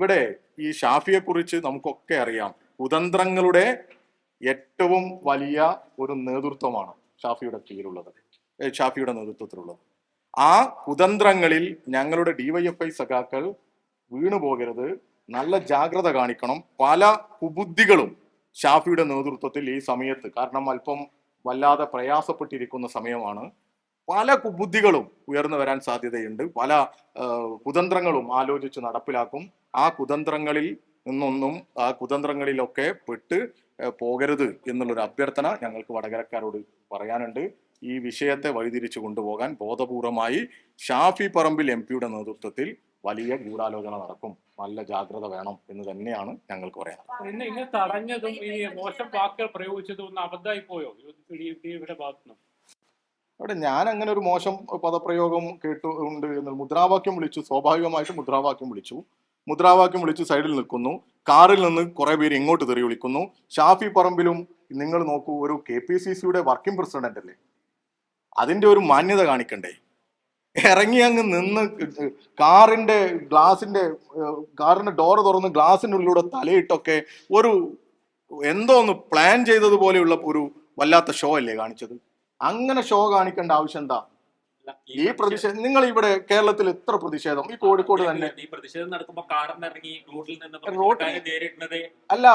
ഇവിടെ ഈ ഷാഫിയെ കുറിച്ച് നമുക്കൊക്കെ അറിയാം. കുതന്ത്രങ്ങളുടെ ഏറ്റവും വലിയ ഒരു നേതൃത്വമാണ് ഷാഫിയുടെ കീഴിലുള്ളത്. ഷാഫിയുടെ നേതൃത്വത്തിലുള്ളത്. ആ കുതന്ത്രങ്ങളിൽ ഞങ്ങളുടെ ഡിവൈഎഫ്ഐ സഖാക്കൾ വീണു പോകരുത്. നല്ല ജാഗ്രത കാണിക്കണം. പല കുബുദ്ധികളും ഷാഫിയുടെ നേതൃത്വത്തിൽ ഈ സമയത്ത് കാരണം അല്പം വല്ലാതെ പ്രയാസപ്പെട്ടിരിക്കുന്ന സമയമാണ്. പല കുബുദ്ധികളും ഉയർന്നു വരാൻ സാധ്യതയുണ്ട് പല കുതന്ത്രങ്ങളും ആലോചിച്ച് നടപ്പിലാക്കും ആ കുതന്ത്രങ്ങളിൽ നിന്നൊന്നും ആ കുതന്ത്രങ്ങളിലൊക്കെ പെട്ട് പോകരുത് എന്നുള്ളൊരു അഭ്യർത്ഥന ഞങ്ങൾക്ക് വടകരക്കാരോട് പറയാനുണ്ട് ഈ വിഷയത്തെ വഴിതിരിച്ചു കൊണ്ടുപോകാൻ ബോധപൂർവമായി ഷാഫി പറമ്പിൽ എം പിയുടെ നേതൃത്വത്തിൽ വലിയ ഗൂഢാലോചന നടക്കും നല്ല ജാഗ്രത വേണം എന്ന് തന്നെയാണ് ഞങ്ങൾക്ക് പറയാനുള്ളത് തടഞ്ഞതും ഈ മോശം വാക്കുകൾ പ്രയോഗിച്ചതും ഒന്ന് അബദ്ധമായി പോയോ ഭാഗത്തുനിന്ന് അവിടെ ഞാൻ അങ്ങനെ ഒരു മോശം പദപ്രയോഗം കേട്ടു ഉണ്ട് എന്ന് മുദ്രാവാക്യം വിളിച്ചു. സ്വാഭാവികമായിട്ട് മുദ്രാവാക്യം വിളിച്ചു. മുദ്രാവാക്യം വിളിച്ച് സൈഡിൽ നിൽക്കുന്നു. കാറിൽ നിന്ന് കുറെ പേര് ഇങ്ങോട്ട് തെറി വിളിക്കുന്നു. ഷാഫി പറമ്പിലും നിങ്ങൾ നോക്കൂ ഒരു കെ പി സി സിയുടെ വർക്കിംഗ് പ്രസിഡന്റ് അല്ലേ? അതിന്റെ ഒരു മാന്യത കാണിക്കണ്ടേ? ഇറങ്ങി അങ്ങ് നിന്ന് കാറിന്റെ ഗ്ലാസിന്റെ കാറിന്റെ ഡോർ തുറന്ന് ഗ്ലാസിനുള്ളിലൂടെ തലയിട്ടൊക്കെ ഒരു എന്തോ ഒന്ന് പ്ലാൻ ചെയ്തതുപോലെയുള്ള ഒരു വല്ലാത്ത ഷോ അല്ലേ കാണിച്ചത്? അങ്ങനെ ഷോ കാണിക്കേണ്ട ആവശ്യം എന്താ? ഈ പ്രതിഷേധം നിങ്ങൾ ഇവിടെ കേരളത്തിൽ എത്ര പ്രതിഷേധം? ഈ കോഴിക്കോട് തന്നെ. ഈ പ്രതിഷേധം നടക്കുമ്പോൾ ഇറങ്ങി റോഡിൽ നിന്ന് റോഡിൽ- പ്രതിഷേധക്കാരെ നേരിടുന്നത് അല്ല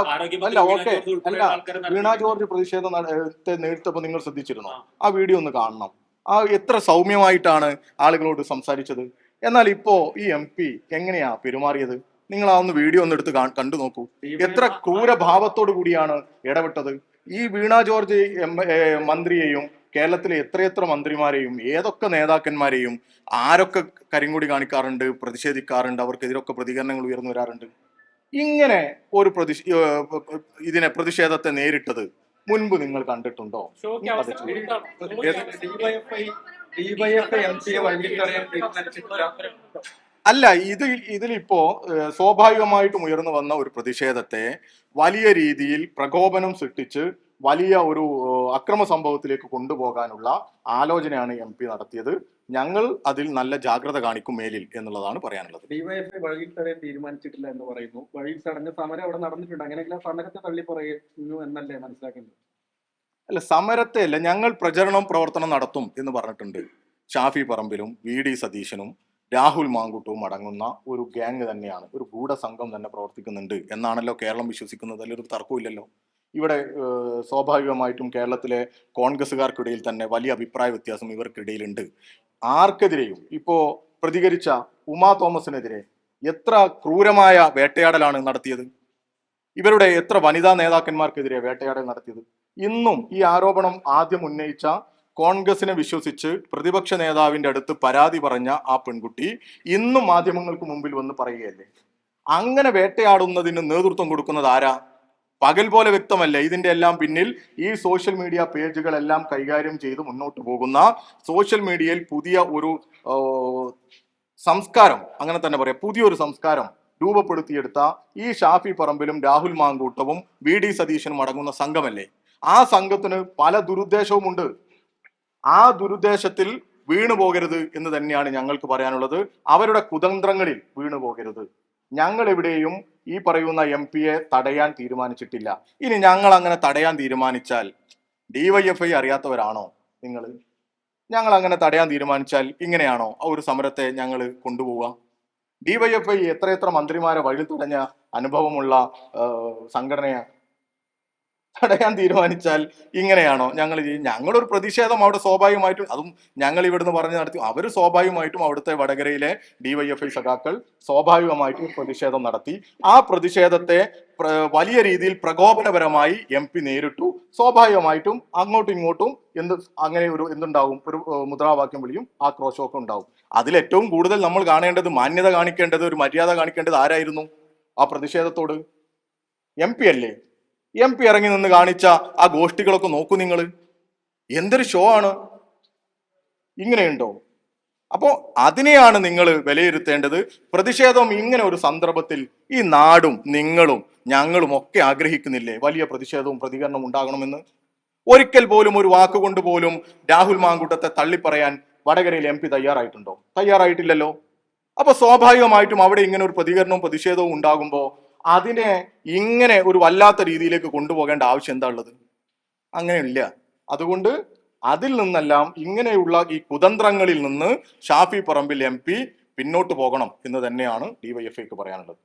അല്ല, ഓക്കേ. അല്ല, വീണ ജോർജ് പ്രതിഷേധം നേരിട്ടപ്പോ നേരിട്ടപ്പോൾ നിങ്ങൾ ശ്രദ്ധിച്ചിരുന്നു? ആ. ആ വീഡിയോ ഒന്ന് കാണണം. ആ എത്ര സൗമ്യമായിട്ടാണ് ആളുകളോട് സംസാരിച്ചത്? എന്നാൽ ഇപ്പോ ഈ എം പി എങ്ങനെയാ പെരുമാറിയത്? നിങ്ങൾ ആ ഒന്ന് വീഡിയോ ഒന്ന് എടുത്ത് കണ്ടു നോക്കൂ. എത്ര ക്രൂരഭാവത്തോടു കൂടിയാണ് ഇടപെട്ടത്? ഈ വീണ ജോർജ് മന്ത്രിയെയും കേരളത്തിലെ എത്രയെത്ര മന്ത്രിമാരെയും ഏതൊക്കെ നേതാക്കന്മാരെയും ആരൊക്കെ കരിങ്കൊടി കാണിക്കാറുണ്ട് പ്രതിഷേധിക്കാറുണ്ട് അവർക്കെതിരൊക്കെ പ്രതികരണങ്ങൾ ഉയർന്നു വരാറുണ്ട്? ഇങ്ങനെ ഒരു പ്രതിഷ് ഇതിനെ പ്രതിഷേധത്തെ നേരിട്ടത് മുൻപ് നിങ്ങൾ കണ്ടിട്ടുണ്ടോ? അല്ല ഇത് ഇതിലിപ്പോ സ്വാഭാവികമായിട്ടും ഉയർന്നു വന്ന ഒരു പ്രതിഷേധത്തെ വലിയ രീതിയിൽ പ്രകോപനം സൃഷ്ടിച്ച് വലിയ ഒരു അക്രമ സംഭവത്തിലേക്ക് കൊണ്ടുപോകാനുള്ള ആലോചനയാണ് എം പി നടത്തിയത്. ഞങ്ങൾ അതിൽ നല്ല ജാഗ്രത കാണിക്കും മേലിൽ എന്നുള്ളതാണ് പറയാനുള്ളത്. ഡിവൈഎഫ്ഐ വഴിയിൽ തടയാൻ തീരുമാനിച്ചിട്ടില്ല എന്ന് പറയുന്നു. വഴിയിൽ തടഞ്ഞ സമരം അവിടെ നടന്നിട്ടുണ്ട്. അങ്ങനെയെങ്കിലും ആ സമരത്തെ തള്ളി പറയുന്നു എന്നല്ലേ മനസ്സിലാക്കേണ്ടത്? അല്ല സമരത്തെ അല്ല ഞങ്ങൾ പ്രചരണം പ്രവർത്തനം നടത്തും എന്ന് പറഞ്ഞിട്ടുണ്ട്. ഷാഫി പറമ്പിലും വി ഡി സതീശനും രാഹുൽ മാങ്കുട്ടവും അടങ്ങുന്ന ഒരു ഗ്യാങ് തന്നെയാണ്. ഒരു ഗൂഢസംഘം തന്നെ പ്രവർത്തിക്കുന്നുണ്ട്. എന്നാണല്ലോ കേരളം വിശ്വസിക്കുന്നത്. അതിലൊരു തർക്കമില്ലല്ലോ ഇവിടെ സ്വാഭാവികമായിട്ടും കേരളത്തിലെ കോൺഗ്രസ്സുകാർക്കിടയിൽ തന്നെ വലിയ അഭിപ്രായ വ്യത്യാസം ഇവർക്കിടയിലുണ്ട്. ആർക്കെതിരെയും ഇപ്പോ പ്രതികരിച്ച ഉമാ തോമസിനെതിരെ എത്ര ക്രൂരമായ വേട്ടയാടലാണ് നടത്തിയത്? ഇവരുടെ എത്ര വനിതാ നേതാക്കന്മാർക്കെതിരെ വേട്ടയാടൽ നടത്തിയത്? ഇന്നും ഈ ആരോപണം ആദ്യം ഉന്നയിച്ച കോൺഗ്രസിനെ വിശ്വസിച്ച് പ്രതിപക്ഷ നേതാവിന്റെ അടുത്ത് പരാതി പറഞ്ഞ ആ പെൺകുട്ടി ഇന്നും മാധ്യമങ്ങൾക്ക് മുമ്പിൽ വന്ന് പറയുകയല്ലേ? അങ്ങനെ വേട്ടയാടുന്നതിന് നേതൃത്വം കൊടുക്കുന്നത് ആരാ? പകൽ പോലെ വ്യക്തമല്ല. ഇതിന്റെ എല്ലാം പിന്നിൽ ഈ സോഷ്യൽ മീഡിയ പേജുകളെല്ലാം കൈകാര്യം ചെയ്ത് മുന്നോട്ട് പോകുന്ന സോഷ്യൽ മീഡിയയിൽ പുതിയ ഒരു സംസ്കാരം അങ്ങനെ തന്നെ പറയാം. പുതിയൊരു സംസ്കാരം രൂപപ്പെടുത്തിയെടുത്ത ഈ ഷാഫി പറമ്പിലും രാഹുൽ മാങ്കൂട്ടവും വി ഡി സതീശനും അടങ്ങുന്ന സംഘമല്ലേ? ആ സംഘത്തിന് പല ദുരുദ്ദേശവുമുണ്ട് ആ ദുരുദ്ദേശത്തിൽ വീണു പോകരുത് എന്ന് തന്നെയാണ് ഞങ്ങൾക്ക് പറയാനുള്ളത്. അവരുടെ കുതന്ത്രങ്ങളിൽ വീണു പോകരുത്. ഞങ്ങൾ എവിടെയും ഈ പറയുന്ന എം പിയെ തടയാൻ തീരുമാനിച്ചിട്ടില്ല. ഇനി ഞങ്ങൾ അങ്ങനെ തടയാൻ തീരുമാനിച്ചാൽ ഡിവൈഎഫ്ഐ അറിയാത്തവരാണോ നിങ്ങൾ ഞങ്ങൾ അങ്ങനെ തടയാൻ തീരുമാനിച്ചാൽ ഇങ്ങനെയാണോ ആ ഒരു സമരത്തെ ഞങ്ങൾ കൊണ്ടുപോവുക? ഡിവൈഎഫ്ഐ എത്രയെത്ര മന്ത്രിമാരെ വഴി തുടഞ്ഞ അനുഭവമുള്ള സംഘടനയാണ് തടയാൻ തീരുമാനിച്ചാൽ ഇങ്ങനെയാണോ? ഞങ്ങൾ ഞങ്ങളുടെ ഞങ്ങളൊരു പ്രതിഷേധം അവിടെ സ്വാഭാവികമായിട്ടും അതും ഞങ്ങൾ ഇവിടുന്ന് പറഞ്ഞു നടത്തി അവർ സ്വാഭാവികമായിട്ടും അവിടുത്തെ വടകരയിലെ ഡിവൈഎഫ്ഐ സഖാക്കൾ സ്വാഭാവികമായിട്ടും പ്രതിഷേധം നടത്തി. ആ പ്രതിഷേധത്തെ വലിയ രീതിയിൽ പ്രകോപനപരമായി എം പി നേരിട്ടു. സ്വാഭാവികമായിട്ടും അങ്ങോട്ടും ഇങ്ങോട്ടും എന്ത് അങ്ങനെ ഒരു എന്തുണ്ടാവും? ഒരു മുദ്രാവാക്യം വിളിയും ആക്രോശമൊക്കെ ഉണ്ടാവും. അതിലേറ്റവും കൂടുതൽ നമ്മൾ കാണേണ്ടത് മാന്യത കാണിക്കേണ്ടത് ഒരു മര്യാദ കാണിക്കേണ്ടത് ആരായിരുന്നു? ആ പ്രതിഷേധത്തോട്? എം പി അല്ലേ? എം പി ഇറങ്ങി നിന്ന് കാണിച്ച ആ ഗോഷ്ഠികളൊക്കെ നോക്കൂ നിങ്ങൾ എന്തൊരു ഷോ ആണ്. ഇങ്ങനെയുണ്ടോ? അപ്പോ അതിനെയാണ് നിങ്ങൾ വിലയിരുത്തേണ്ടത്. പ്രതിഷേധം ഇങ്ങനെ ഒരു സന്ദർഭത്തിൽ ഈ നാടും നിങ്ങളും ഞങ്ങളും ഒക്കെ ആഗ്രഹിക്കുന്നില്ലേ? വലിയ പ്രതിഷേധവും പ്രതികരണവും ഉണ്ടാകണമെന്ന്. ഒരിക്കൽ പോലും ഒരു വാക്കുകൊണ്ട് പോലും രാഹുൽ മാങ്കൂട്ടത്തെ തള്ളിപ്പറയാൻ വടകരയിൽ എം പി തയ്യാറായിട്ടുണ്ടോ? തയ്യാറായിട്ടില്ലല്ലോ. അപ്പൊ സ്വാഭാവികമായിട്ടും അവിടെ ഇങ്ങനെ ഒരു പ്രതികരണവും പ്രതിഷേധവും ഉണ്ടാകുമ്പോൾ അതിനെ ഇങ്ങനെ ഒരു വല്ലാത്ത രീതിയിലേക്ക് കൊണ്ടുപോകേണ്ട ആവശ്യം എന്താ ഉള്ളത്? അങ്ങനെയില്ല. അതുകൊണ്ട് അതിൽ നിന്നെല്ലാം ഇങ്ങനെയുള്ള ഈ കുതന്ത്രങ്ങളിൽ നിന്ന് ഷാഫി പറമ്പിൽ എം പിന്നോട്ട് പോകണം എന്ന് തന്നെയാണ് ഡിവൈഎഫ്ഐക്ക് പറയാനുള്ളത്.